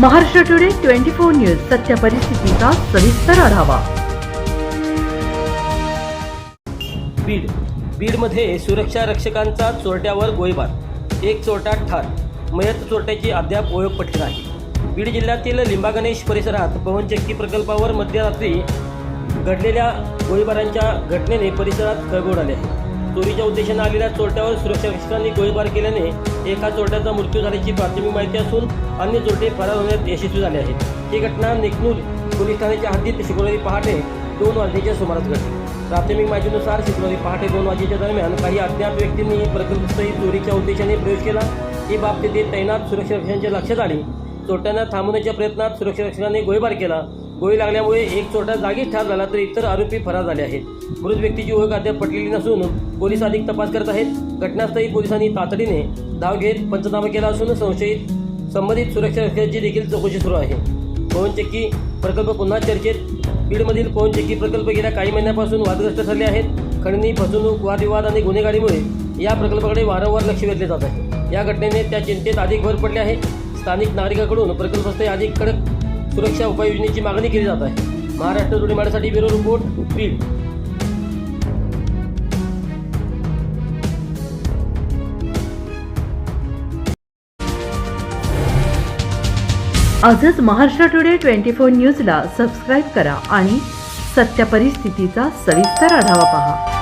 Maharashtra today twenty four news सत्य परिस्थितीचा सविस्तर आढावा. बीड. बीडमध्ये सुरक्षा रक्षकांचा चोरट्यावर गोळीबार. एक चोरटा ठार. मयत चोरट्याची अद्याप ओळख पटली नाही. बीड जिल्ह्यातील लिंबागणेश परिसरात पवनचक्की प्रकल्पावर मध्यरात्री घडलेल्या गोळीबारांच्या घटनेने परिसरात खळबळ उडाली आहे. चोरीच्या उद्देशाने आलेल्या चोरट्यावर सुरक्षा रक्षकांनी गोळीबार केल्याने एका चोरट्याचा मृत्यू झाल्याची प्राथमिक माहिती असून अन्य चोरटे फरार होण्यात यशस्वी झाले आहेत. ही घटना निकनूर पोलीस ठाण्याच्या हद्दीत शुक्रवारी पहाटे दोन वाजण्याच्या सुमारास घडली. प्राथमिक माहितीनुसार शुक्रवारी पहाटे दोन वाजेच्या दरम्यान काही अज्ञात व्यक्तींनी प्रकल्पस्थळी चोरीच्या उद्देशाने प्रवेश केला. ही बाब तेथे तैनात सुरक्षा रक्षकांच्या लक्षात आली. चोरट्यांना थांबवण्याच्या प्रयत्नात सुरक्षा रक्षकांनी गोळीबार केला. गोळी लागल्यामुळे एक चोरटा जागीच ठार झाला तर इतर आरोपी फरार झाले आहेत. मृत व्यक्तीची ओळख अद्याप पटलेली नसून पोलीस अधिक तपास करत आहेत. घटनास्थळी पोलिसांनी तातडीने धाव घेत पंचनामा केला असून संशयित संबंधित सुरक्षा रक्षकांची देखील चौकशी सुरू आहे. पवनचक्की प्रकल्प पुन्हा चर्चेत. बीडमधील पवनचक्की प्रकल्प गेल्या काही महिन्यापासून वादग्रस्त ठरले आहेत. खंडणी फसवणूक वादविवाद आणि गुन्हेगारीमुळे या प्रकल्पाकडे वारंवार लक्ष वेधले जात आहे. या घटनेने त्या चिंतेत अधिक भर पडले आहे. स्थानिक नागरिकांकडून प्रकल्पस्थळी अधिक कडक सुरक्षा उपाययोजनेची मागणी केली जात आहे. Maharashtra today bureau report Beed. आजच महाराष्ट्र टुडे ट्वेंटी फोर न्यूजला सबस्क्राईब करा आणि सत्य परिस्थितीचा सविस्तर आढावा पहा.